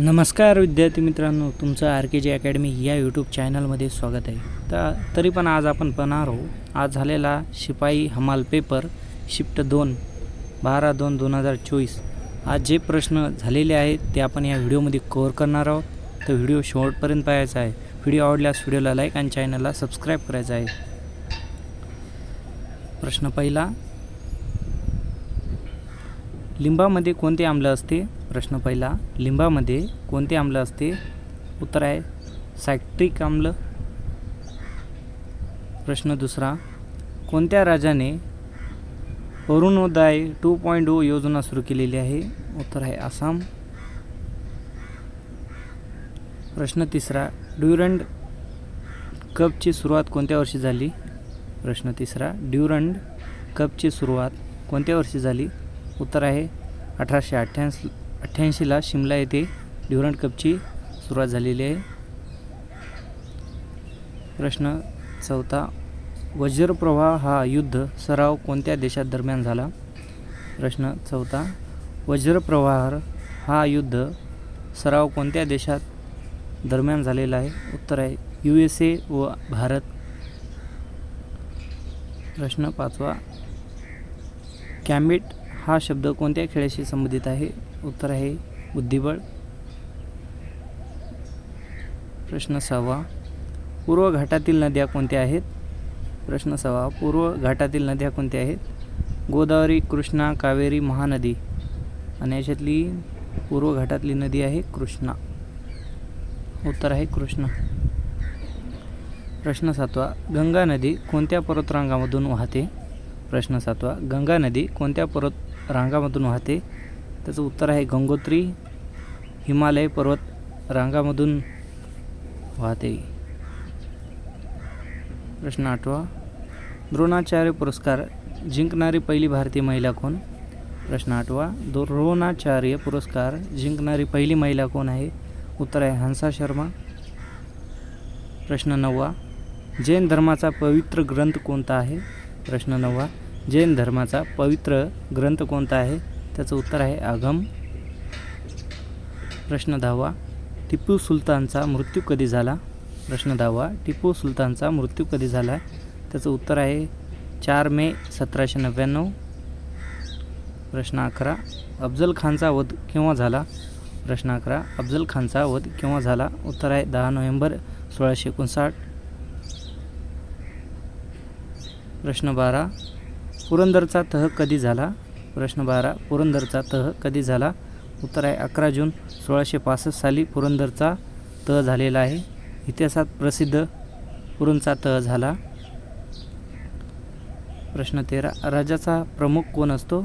नमस्कार विद्यार्थी मित्रांनो तुमचं आर के जी अकॅडमी या यूट्यूब चॅनलमध्ये स्वागत आहे. तर तरी पण आज आपण पाहणार आहोत आज झालेला शिपाई हमाल पेपर शिफ्ट दोन बारा दोन दोन हजार चोवीस. आज जे प्रश्न झालेले आहेत ते आपण या व्हिडिओमध्ये कव्हर करणार आहोत. तर व्हिडिओ शेवटपर्यंत पाहायचा आहे. व्हिडिओ आवडल्यास व्हिडिओला लाईक आणि चॅनलला सबस्क्राईब करायचं आहे. प्रश्न पहिला. लिंबामध्ये कोणते आम्ल असते? प्रश्न पहिला लिंबामध्ये कोणते आम्ल असते? उत्तर आहे सायट्रिक आम्ल. प्रश्न दुसरा कोणत्या राजाने अरुणोदय टू पॉईंट ओ योजना सुरू केलेली आहे? उत्तर आहे आसाम. प्रश्न तिसरा ड्युरंड कपची सुरुवात कोणत्या वर्षी झाली? प्रश्न तिसरा ड्युरंड कपची सुरुवात कोणत्या वर्षी झाली? उत्तर आहे अठराशे अठ्ठ्याऐंशी अठ्ठ्याऐंशीला शिमला येथे ड्युरंट कपची सुरुवात झालेली आहे. प्रश्न चौथा वज्रप्रवाह हा युद्ध सराव कोणत्या देशात दरम्यान झाला? प्रश्न चौथा वज्रप्रवाह हा युद्ध सराव कोणत्या देशात दरम्यान झालेला आहे? उत्तर आहे यू एस ए व भारत. प्रश्न पाचवा कॅम्बिट हा शब्द कोणत्या खेळाशी संबंधित आहे? उत्तर आहे बुद्धिबळ. प्रश्न सहावा पूर्व घाटातील नद्या कोणत्या आहेत? प्रश्न सहावा पूर्व घाटातील नद्या कोणत्या आहेत? गोदावरी कृष्णा कावेरी महानदी. आणि याच्यातली पूर्व घाटातली नदी आहे कृष्णा. उत्तर आहे कृष्णा. प्रश्न सातवा गंगा नदी कोणत्या पर्वतरांगामधून वाहते? प्रश्न सातवा गंगा नदी कोणत्या पर्वत रांगामधून वाहते? त्याचं उत्तर आहे गंगोत्री हिमालय पर्वत रांगामधून वाहते. प्रश्न आठवा. द्रोणाचार्य पुरस्कार जिंकणारी पहिली भारतीय महिला कोण? प्रश्न आठवा. द्रोणाचार्य पुरस्कार जिंकणारी पहिली महिला कोण आहे? उत्तर आहे हंसा शर्मा. प्रश्न नववा. जैन धर्माचा पवित्र ग्रंथ कोणता आहे? प्रश्न नववा. जैन धर्माचा पवित्र ग्रंथ कोणता आहे? त्याचं उत्तर आहे आगम प्रश्न दहावा टिपू सुलतानचा मृत्यू कधी झाला? प्रश्न दहावा टिपू सुलतानचा मृत्यू कधी झाला? त्याचं उत्तर आहे चार मे सतराशे नव्याण्णव. प्रश्न अकरा अफजल खानचा वध केव्हा झाला? प्रश्न अकरा अफजल खानचा वध केव्हा झाला? उत्तर आहे दहा नोव्हेंबर सोळाशे एकोणसाठ. प्रश्न बारा पुरंदरचा तह कधी झाला? प्रश्न बारा पुरंदरचा तह कधी झाला? उत्तर आहे अकरा जून सोळाशे पासष्ट साली पुरंदरचा तह झालेला आहे. इतिहासात प्रसिद्ध पुरंदरचा तह झाला. प्रश्न तेरा राजाचा प्रमुख कोण असतो?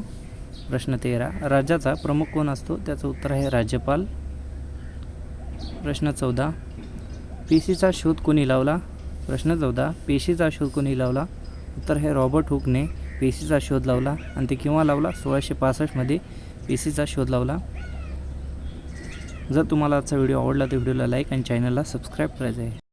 प्रश्न तेरा राज्याचा प्रमुख कोण असतो? त्याचं उत्तर आहे राज्यपाल. प्रश्न चौदा पेशीचा शोध कोणी लावला? प्रश्न चौदा पेशीचा शोध कोणी लावला? उत्तर आहे रॉबर्ट हुकने. पेशीचा शोध लावला आणि ते केव्हा लावला? सोळाशे पासष्टमध्ये पेशीचा शोध लावला. जर तुम्हाला आजचा व्हिडिओ आवडला तर व्हिडिओला लाईक आणि चॅनलला सबस्क्राईब करायचं आहे